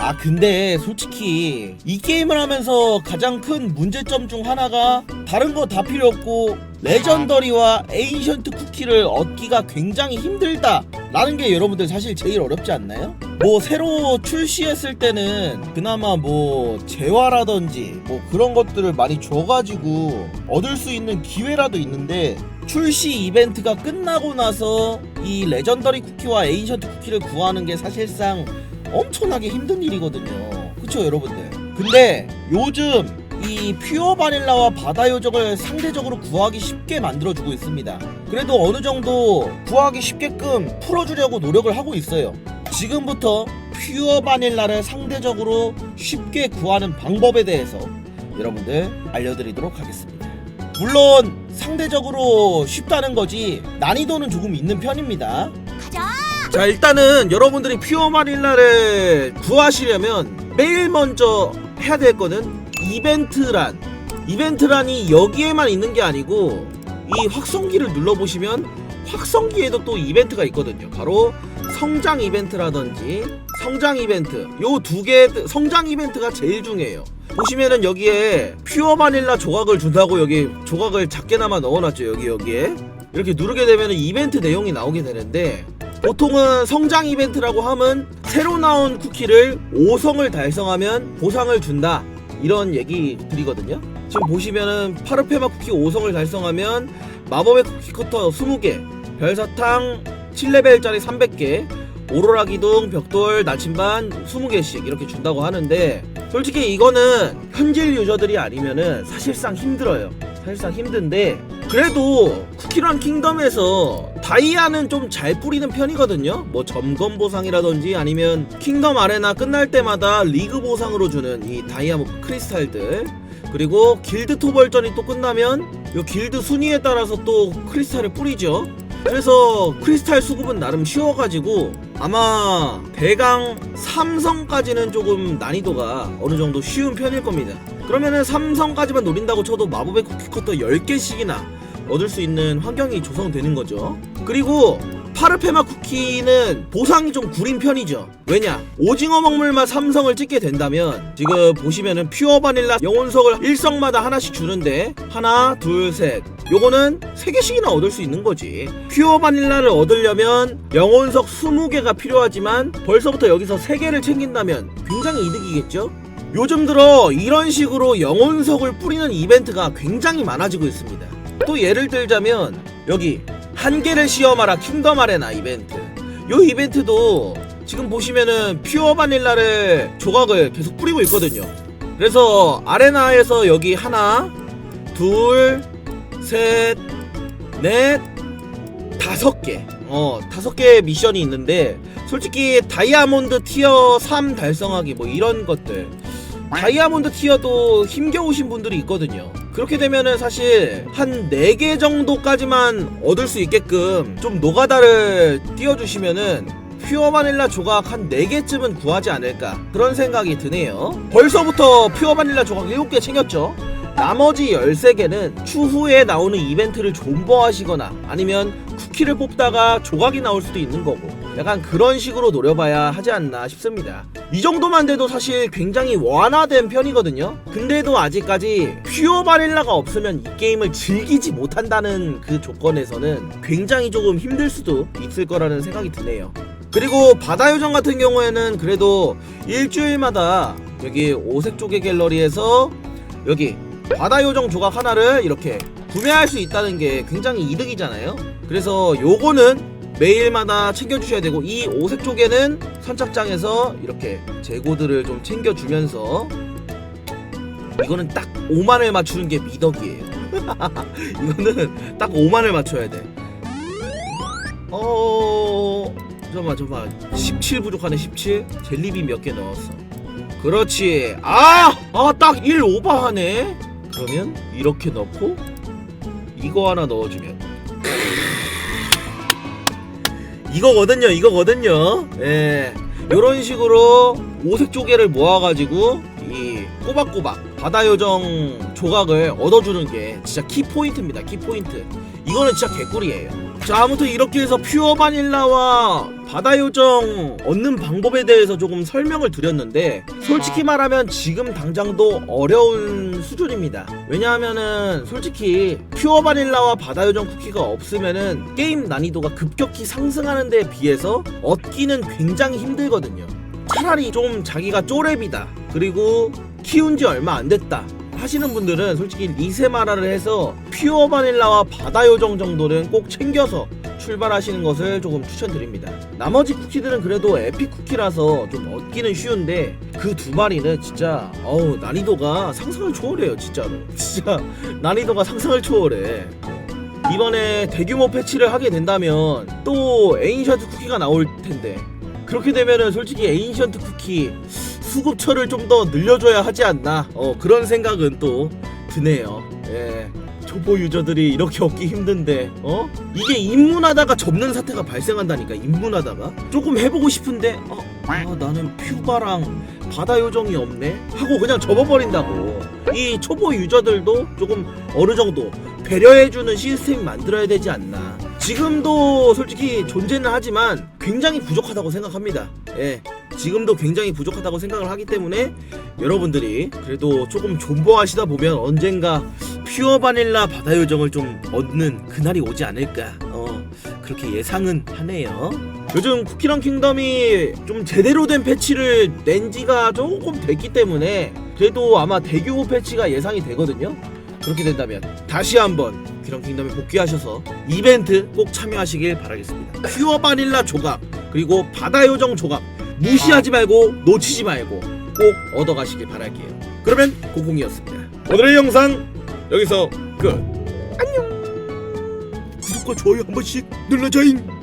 아 근데 솔직히 이 게임을 하면서 가장 큰 문제점 중 하나가 다른 거 다 필요 없고 레전더리와 에이션트 쿠키를 얻기가 굉장히 힘들다 라는 게 여러분들 사실 제일 어렵지 않나요? 뭐 새로 출시했을 때는 그나마 뭐 재화라든지 뭐 그런 것들을 많이 줘가지고 얻을 수 있는 기회라도 있는데 출시 이벤트가 끝나고 나서 이 레전더리 쿠키와 에이션트 쿠키를 구하는 게 사실상 엄청나게 힘든 일이거든요. 그쵸 여러분들? 근데 요즘 이 퓨어 바닐라와 바다 요정을 상대적으로 구하기 쉽게 만들어주고 있습니다. 그래도 어느 정도 구하기 쉽게끔 풀어주려고 노력을 하고 있어요. 지금부터 퓨어 바닐라를 상대적으로 쉽게 구하는 방법에 대해서 여러분들 알려드리도록 하겠습니다. 물론 상대적으로 쉽다는 거지 난이도는 조금 있는 편입니다. 가자. 자 일단은 여러분들이 퓨어 바닐라를 구하시려면 매일 먼저 해야 될 거는 이벤트란 이벤트란이 여기에만 있는 게 아니고 이 확성기를 눌러보시면 확성기에도 또 이벤트가 있거든요 바로 성장 이벤트라든지 성장 이벤트 요 두 개 성장 이벤트가 제일 중요해요 보시면은 여기에 퓨어 바닐라 조각을 준다고 여기 조각을 작게나마 넣어놨죠 여기 여기에. 이렇게 누르게 되면 이벤트 내용이 나오게 되는데 보통은 성장 이벤트라고 하면 새로 나온 쿠키를 5성을 달성하면 보상을 준다. 이런 얘기 드리거든요. 지금 보시면은 파르페마 쿠키 5성을 달성하면 마법의 쿠키 커터 20개 별사탕 7레벨짜리 300개 오로라 기둥 벽돌 나침반 20개씩 이렇게 준다고 하는데 솔직히 이거는 현질 유저들이 아니면은 사실상 힘들어요 사실상 힘든데 그래도 쿠키런 킹덤에서 다이아는 좀 잘 뿌리는 편이거든요. 뭐 점검 보상이라든지 아니면 킹덤 아레나 끝날 때마다 리그 보상으로 주는 이 다이아 뭐 크리스탈들 그리고 길드 토벌전이 또 끝나면 요 길드 순위에 따라서 또 크리스탈을 뿌리죠. 그래서 크리스탈 수급은 나름 쉬워가지고 아마 대강 3성까지는 조금 난이도가 어느 정도 쉬운 편일 겁니다. 그러면은 3성까지만 노린다고 쳐도 마법의 쿠키 커터 10개씩이나 얻을 수 있는 환경이 조성되는 거죠. 그리고 파르페마 쿠키는 보상이 좀 구린 편이죠. 왜냐? 오징어 먹물만 3성을 찍게 된다면 지금 보시면은 퓨어 바닐라 영혼석을 1성마다 하나씩 주는데 하나, 둘, 셋. 요거는 3개씩이나 얻을 수 있는 거지. 퓨어 바닐라를 얻으려면 영혼석 20개가 필요하지만 벌써부터 여기서 3개를 챙긴다면 굉장히 이득이겠죠? 요즘 들어 이런 식으로 영혼석을 뿌리는 이벤트가 굉장히 많아지고 있습니다. 또 예를 들자면 여기 한 개를 시험하라 킹덤 아레나 이벤트. 요 이벤트도 지금 보시면은 퓨어 바닐라를 조각을 계속 뿌리고 있거든요. 그래서 아레나에서 여기 하나, 둘, 셋, 넷, 다섯 개. 어, 다섯 개의 미션이 있는데 솔직히 다이아몬드 티어 3 달성하기 뭐 이런 것들 다이아몬드 티어도 힘겨우신 분들이 있거든요. 그렇게 되면은 사실 한 4개 정도까지만 얻을 수 있게끔 좀 노가다를 띄워주시면은 퓨어 바닐라 조각 한 4개쯤은 구하지 않을까 그런 생각이 드네요. 벌써부터 퓨어 바닐라 조각 7개 챙겼죠. 나머지 13개는 추후에 나오는 이벤트를 존버하시거나 아니면 쿠키를 뽑다가 조각이 나올 수도 있는 거고 약간 그런 식으로 노려봐야 하지 않나 싶습니다. 이 정도만 돼도 사실 굉장히 완화된 편이거든요. 근데도 아직까지 퓨어 바닐라가 없으면 이 게임을 즐기지 못한다는 그 조건에서는 굉장히 조금 힘들 수도 있을 거라는 생각이 드네요. 그리고 바다 요정 같은 경우에는 그래도 일주일마다 여기 오색 조개 갤러리에서 여기 바다 요정 조각 하나를 이렇게 구매할 수 있다는 게 굉장히 이득이잖아요. 그래서 요거는 매일마다 챙겨주셔야 되고 이 오색 조개는 선착장에서 이렇게 재고들을 좀 챙겨주면서 이거는 딱 5만을 맞추는 게 미덕이에요. 이거는 딱 5만을 맞춰야 돼. 어 잠깐만 잠깐만 17 부족하네 17 젤리비 몇개 넣었어 그렇지 아아딱 1 오버하네 그러면 이렇게 넣고 이거 하나 넣어주면. 이거거든요 이거거든요. 예. 요런 식으로 오색 조개를 모아가지고 이 꼬박꼬박 바다 요정 조각을 얻어주는 게 진짜 키포인트입니다 키포인트 이거는 진짜 개꿀이에요. 자 아무튼 이렇게 해서 퓨어 바닐라와 바다 요정 얻는 방법에 대해서 조금 설명을 드렸는데 솔직히 말하면 지금 당장도 어려운 수준입니다. 왜냐하면은 솔직히 퓨어 바닐라와 바다 요정 쿠키가 없으면은 게임 난이도가 급격히 상승하는 데 비해서 얻기는 굉장히 힘들거든요. 차라리 좀 자기가 쪼렙이다. 그리고 키운 지 얼마 안 됐다 하시는 분들은 솔직히 리세마라를 해서 퓨어 바닐라와 바다 요정 정도는 꼭 챙겨서 출발하시는 것을 조금 추천드립니다. 나머지 쿠키들은 그래도 에픽 쿠키라서 좀 얻기는 쉬운데 그 두 마리는 진짜 어우 난이도가 상상을 초월해요 진짜로. 진짜 난이도가 상상을 초월해. 이번에 대규모 패치를 하게 된다면 또 에인션트 쿠키가 나올 텐데 그렇게 되면은 솔직히 에인션트 쿠키 수급처를 좀 더 늘려줘야 하지 않나 어 그런 생각은 또 드네요 예 초보 유저들이 이렇게 얻기 힘든데 어? 이게 입문하다가 접는 사태가 발생한다니까 입문하다가. 조금 해보고 싶은데 어, 아 나는 퓨바랑 바다 요정이 없네? 하고 그냥 접어버린다고. 이 초보 유저들도 조금 어느 정도 배려해주는 시스템 만들어야 되지 않나. 지금도 솔직히 존재는 하지만 굉장히 부족하다고 생각합니다. 예. 지금도 굉장히 부족하다고 생각을 하기 때문에 여러분들이 그래도 조금 존버하시다 보면 언젠가 퓨어 바닐라 바다 요정을 좀 얻는 그날이 오지 않을까. 어 그렇게 예상은 하네요. 요즘 쿠키런 킹덤이 좀 제대로 된 패치를 낸 지가 조금 됐기 때문에 그래도 아마 대규모 패치가 예상이 되거든요. 그렇게 된다면 다시 한번 귀런 킹덤에 복귀하셔서 이벤트 꼭 참여하시길 바라겠습니다. 퓨어 바닐라 조각 그리고 바다 요정 조각 무시하지 말고 놓치지 말고 꼭 얻어가시길 바랄게요. 그러면 고공이었습니다. 오늘의 영상 여기서 끝. 안녕. 구독과 좋아요 한 번씩 눌러줘잉.